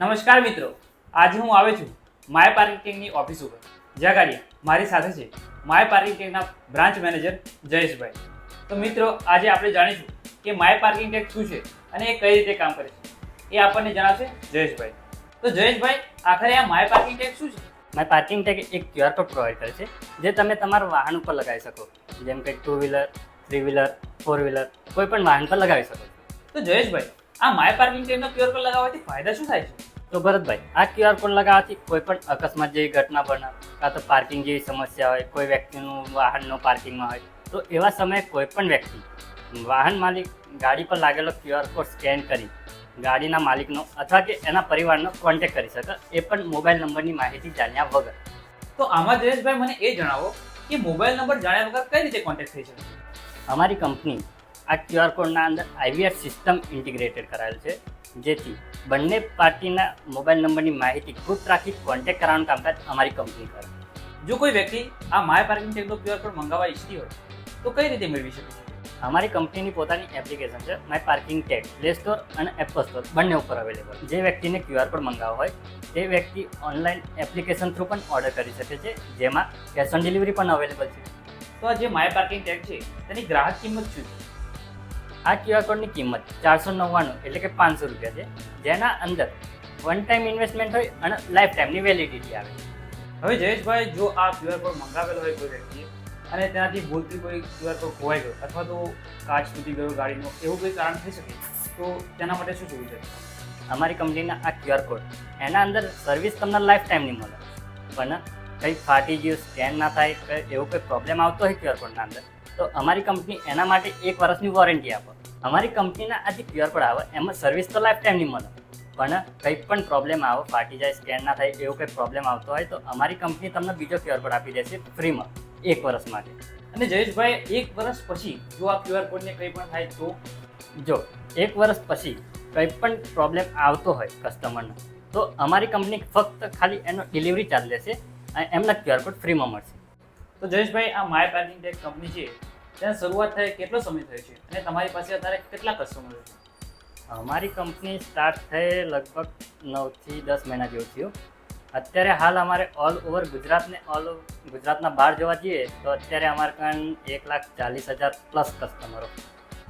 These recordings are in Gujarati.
નમસ્કાર મિત્રો આજે હું આવે છું માય પાર્કિંગ ટેકની ઓફિસ ઉપર. જ્યાં ગાડી મારી સાથે છે માય પાર્કિંગ ટેકના બ્રાન્ચ મેનેજર જયેશભાઈ. તો મિત્રો આજે આપણે જાણીશું કે માય પાર્કિંગ ટેક શું છે અને એ કઈ રીતે કામ કરે છે. એ આપણને જણાવશે જયેશભાઈ. તો જયેશભાઈ આખરે આ માય પાર્કિંગ ટેક શું છે? માય પાર્કિંગ ટેક એક ક્યુઆર કોડ પ્રોવાઈડ કરે છે જે તમે તમારા વાહન ઉપર લગાવી શકો. જેમ કે two wheeler three wheeler four wheeler કોઈ પણ વાહન પર લગાવી શકો તો જયેશભાઈ આ માય પાર્કિંગ ટેકનો ક્યુઆર કોડ લગાવવાથી ફાયદા શું થાય છે? તો ભરતભાઈ આ ક્યુઆર કોડ લગાવવાથી કોઈ પણ અકસ્માત જેવી ઘટના બને કાં તો પાર્કિંગ જેવી સમસ્યા હોય કોઈ વ્યક્તિનું વાહનનો પાર્કિંગમાં હોય તો એવા સમયે કોઈ પણ વ્યક્તિ વાહન માલિક ગાડી પર લાગેલો ક્યુઆર કોડ સ્કેન કરી ગાડીના માલિકનો અથવા કે એના પરિવારનો કોન્ટેક કરી શકે એ પણ મોબાઈલ નંબરની માહિતી જાણ્યા વગર. તો આમાં જયેશભાઈ મને એ જણાવો કે મોબાઈલ નંબર જાણ્યા વગર કઈ રીતે કોન્ટેક્ટ થઈ શકે? અમારી કંપની આ ક્યુઆર કોડના અંદર આઈવીઆર સિસ્ટમ ઇન્ટિગ્રેટેડ કરાયેલ છે. જેથી બંને પાર્ટીના મોબાઈલ નંબરની માહિતી ગુપ્ત રાખી કોન્ટેક્ટ કરવાનું કામકાજ અમારી કંપની કરે. જો કોઈ વ્યક્તિ આ માય પાર્કિંગ ચેકનો ક્યુઆર કોડ મંગાવવા ઈચ્છતી હોય તો કઈ રીતે મેળવી શકે છે? અમારી કંપનીની પોતાની એપ્લિકેશન છે my parking tag play store અને એપલ સ્ટોર બંને ઉપર અવેલેબલ જે વ્યક્તિને ક્યુઆર કોડ મંગાવવો હોય તે વ્યક્તિ ઓનલાઈન એપ્લિકેશન થ્રુ પણ ઓર્ડર કરી શકે છે જેમાં કેશ ઓન ડિલિવરી પણ અવેલેબલ છે. તો આ જે માય પાર્કિંગ ટેગ છે તેની ગ્રાહક કિંમત શું છે? આ ક્યુઆર કોડની કિંમત ચારસો નવ્વાણું એટલે કે પાંચસો રૂપિયા છે. જેના અંદર વન ટાઈમ ઇન્વેસ્ટમેન્ટ હોય અને લાઈફ ટાઈમની વેલિડિટી આવે. હવે જયેશભાઈ જો આ ક્યુઆર કોડ મંગાવેલો હોય કોઈ વ્યક્તિએ અને તેનાથી ભૂલથી કોઈ ક્યુઆર કોડ ખોવાઈ ગયો અથવા તો કાચ તૂટી ગયો ગાડીનો એવું કોઈ કારણ થઈ શકે તો તેના માટે શું જોવું છે? અમારી કંપનીના આ ક્યુઆર કોડ એના અંદર સર્વિસ તમને લાઈફ ટાઈમની મળે. પણ કંઈ ફાટી ગયું સ્કેન ના થાય એવો કોઈ પ્રોબ્લેમ આવતો હોય ક્યુઆર કોડના અંદર તો અમારી કંપની એના માટે એક વર્ષની વોરંટી આપે. અમારી કંપનીના આ જે ક્યુઆર કોડ આવે એમાં સર્વિસ તો લાઈફ ટાઈમની મળે. પણ કંઈ પણ પ્રોબ્લેમ આવે ફાટી જાય સ્કેન ના થાય એવો કંઈ પ્રોબ્લેમ આવતો હોય તો અમારી કંપની તમને બીજો પ્યોર કોડ આપી દેશે ફ્રીમાં એક વર્ષ માટે. અને જયેશભાઈ એક વર્ષ પછી જો આ ક્યુઆર કોડને કંઈ પણ થાય તો? જો એક વર્ષ પછી કંઈ પણ પ્રોબ્લેમ આવતો હોય કસ્ટમરનો તો અમારી કંપની ફક્ત ખાલી એનો ડિલિવરી ચાર્જ લેશે અને એમના ક્યુઆર કોડ ફ્રીમાં મળશે. તો જયેશભાઈ આ માય પાર્કિંગ ટેક કંપની છે તેની શરૂઆત થઈ કેટલો સમય થયો છે? અને તમારી પાસે અત્યારે કેટલા કસ્ટમરો છે? અમારી કંપની સ્ટાર્ટ થઈ લગભગ નવથી દસ મહિના જેવું થયું. અત્યારે હાલ અમારે ઓલ ઓવર ગુજરાતને ઓલ ગુજરાતના બહાર જોવા જઈએ તો અત્યારે અમારે કાન એક લાખ ચાલીસ હજાર પ્લસ કસ્ટમરો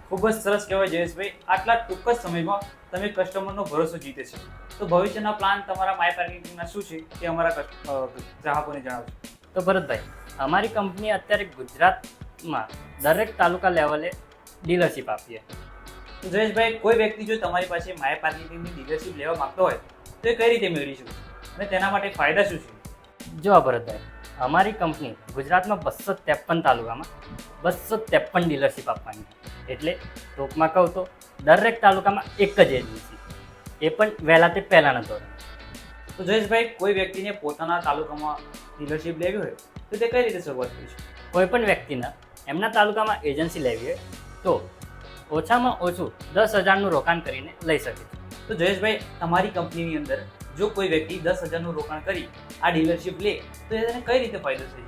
ખૂબ જ સરસ કહેવાય જયેશભાઈ આટલા ટૂંક જ સમયમાં તમે કસ્ટમરનો ભરોસો જીતે છે. તો ભવિષ્યના પ્લાન તમારા માય પાર્કિંગના શું છે તે અમારા ગ્રાહકોને જણાવજો. તો ભરતભાઈ અમારી કંપની અત્યારે ગુજરાતમાં દરેક તાલુકા લેવલે ડીલરશીપ આપીએ. તો જયેશભાઈ, કોઈ વ્યક્તિ જો તમારી પાસે માય પાર્કિંગની ડીલરશીપ લેવા માંગતો હોય, તો એ કઈ રીતે મેળવી શકે? અને તેના માટે ફાયદા શું છે? જો ભરતભાઈ, અમારી કંપની ગુજરાતમાં બસો ત્રેપન તાલુકામાં બસો ત્રેપન ડીલરશીપ આપવાની એટલે ટૂંકમાં કહું તો દરેક તાલુકામાં એક જ એજન્સી એ પણ વહેલા તે પહેલાંના ધોરણ. તો જયેશભાઈ, કોઈ વ્યક્તિને પોતાના તાલુકામાં ડીલરશીપ લેવી હોય, તો તે કઈ રીતે શરૂઆત કરી કોઈ પણ વ્યક્તિના એમના તાલુકામાં એજન્સી લેવી હોય તો ઓછામાં ઓછું દસ હજારનું રોકાણ કરીને લઈ શકે છે. તો જયેશભાઈ તમારી કંપનીની અંદર જો કોઈ વ્યક્તિ દસ હજારનું રોકાણ કરી આ ડીલરશીપ લે તો એને કઈ રીતે ફાયદો થઈ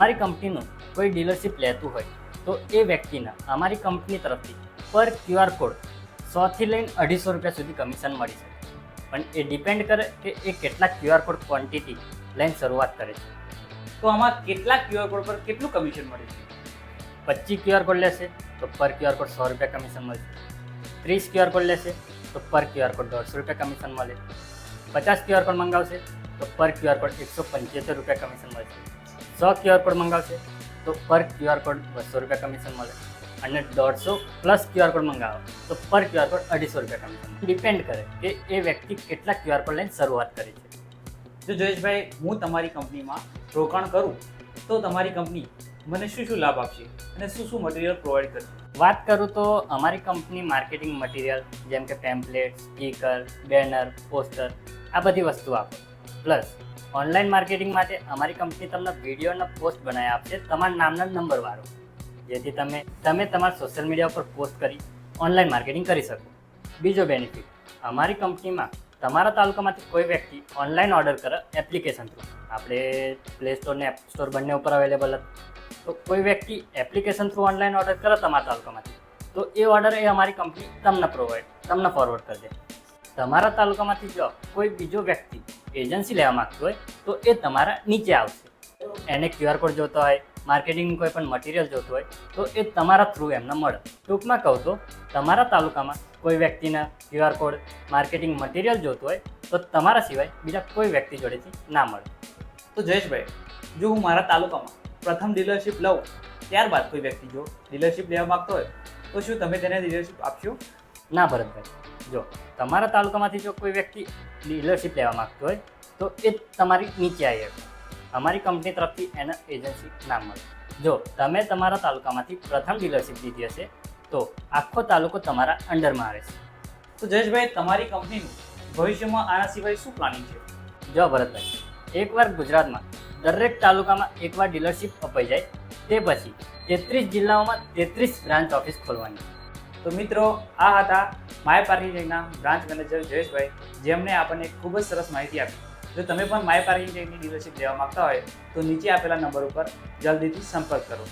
મારી કંપનીનું કોઈ ડીલરશીપ લેતું હોય તો એ વ્યક્તિના અમારી કંપની તરફથી પર ક્યુઆર કોડ સોથી લઈને અઢીસો રૂપિયા સુધી કમિશન મળી શકે. પણ એ ડિપેન્ડ કરે કે એ કેટલા ક્યુઆર કોડ ક્વોન્ટિટી લઈને શરૂઆત કરે છે. તો આમાં કેટલા ક્યુઆર કોડ પર કેટલું કમિશન મળે છે? પચીસ ક્યુઆર કોડ લેશે તો પર ક્યુઆર કોડ સો રૂપિયા કમિશન મળશે ત્રીસ ક્યુઆર કોડ લેશે તો પર ક્યુઆર કોડ દોઢસો રૂપિયા કમિશન મળે પચાસ ક્યુઆર કોડ મંગાવશે તો પર ક્યુઆર કોડ એકસો પંચોતેર રૂપિયા કમિશન મળશે સો ક્યુઆર કોડ મંગાવશે તો પર ક્યુઆર કોડ બસો રૂપિયા કમિશન મળે અને દોઢસો પ્લસ ક્યુઆર કોડ મંગાવો તો પર ક્યુઆર કોડ અઢીસો રૂપિયા કમિશન ડિપેન્ડ કરે કે એ વ્યક્તિ કેટલા ક્યુઆર કોડ લઈને શરૂઆત કરી છે જો જયેશભાઈ હું તમારી કંપનીમાં રોકાણ કરું તો તમારી કંપની મને શું શું લાભ આપશે અને શું શું મટીરિયલ પ્રોવાઈડ કરશે? વાત કરું તો અમારી કંપની માર્કેટિંગ મટીરિયલ જેમ કે પેમ્પલેટ સ્ટીકર બેનર પોસ્ટર આ બધી વસ્તુ આપે. પ્લસ ઓનલાઈન માર્કેટિંગ માટે અમારી કંપની તમને વિડીયોના પોસ્ટ બનાવી આપશે, તમારા નામના નંબર વાળો. જેથી તમે તમે તમારા સોશિયલ મીડિયા ઉપર પોસ્ટ કરી ઓનલાઈન માર્કેટિંગ કરી શકો. બીજો બેનિફિટ અમારી કંપનીમાં તમારા તાલુકામાંથી કોઈ વ્યક્તિ ઓનલાઈન ઓર્ડર કરે એપ્લિકેશન થ્રુ આપણે પ્લે સ્ટોર ને એપ સ્ટોર બંને ઉપર અવેલેબલ તો કોઈ વ્યક્તિ એપ્લિકેશન થ્રુ ઓનલાઈન ઓર્ડર કરે તમારા તાલુકામાંથી. તો એ ઓર્ડર એ અમારી કંપની તમને પ્રોવાઈડ તમને ફોરવર્ડ કરી દે. તમારા તાલુકામાંથી જો કોઈ બીજો વ્યક્તિ એજન્સી લેવા માંગતો હોય, તો એ તમારા નીચે આવશે. એને ક્યુઆર કોડ જોતો હોય માર્કેટિંગ કોઈ પણ મટીરિયલ જોતું હોય, તો એ તમારા થ્રુ એમને મળે. ટૂંકમાં કહું તો, તમારા તાલુકામાં કોઈ વ્યક્તિના ક્યુઆર કોડ માર્કેટિંગ મટીરિયલ જોતું હોય, તો તમારા સિવાય બીજા કોઈ વ્યક્તિ જોડેથી ના મળે. તો જયેશભાઈ, જો હું મારા તાલુકામાં પ્રથમ ડીલરશિપ લઉં ત્યારબાદ કોઈ વ્યક્તિ જો ડીલરશિપ લેવા માંગતો હોય તો શું તમે તેને ડીલરશીપ આપશો? ના ભરતભાઈ. જો તમારા તાલુકામાંથી જો કોઈ વ્યક્તિ ડીલરશિપ લેવા માગતો હોય તો એ તમારી નીચે આવી અમારી કંપની તરફથી એને એજન્સી ના મળે. જો તમે તમારા તાલુકામાંથી પ્રથમ ડીલરશિપ લીધી હશે તો આખો તાલુકો તમારા અંડરમાં આવે છે તો જયેશભાઈ તમારી કંપનીનું ભવિષ્યમાં આના સિવાય શું પ્લાનિંગ છે? જો ભરતભાઈ એકવાર ગુજરાતમાં દરેક તાલુકામાં એકવાર ડીલરશિપ અપાઈ જાય, તે પછી તેત્રીસ જિલ્લાઓમાં તેત્રીસ બ્રાન્ચ ઓફિસ ખોલવાની. તો મિત્રો, આ હતા માય પાર્કિંગના બ્રાન્ચ મેનેજર જયેશભાઈ, જેમણે આપણને ખૂબ જ સરસ માહિતી આપી. જો તમે પણ માય પાર્કિંગ ટેકની ડીલરશિપ લેવા માંગતા હોય, તો નીચે આપેલા નંબર ઉપર જલ્દીથી સંપર્ક કરો.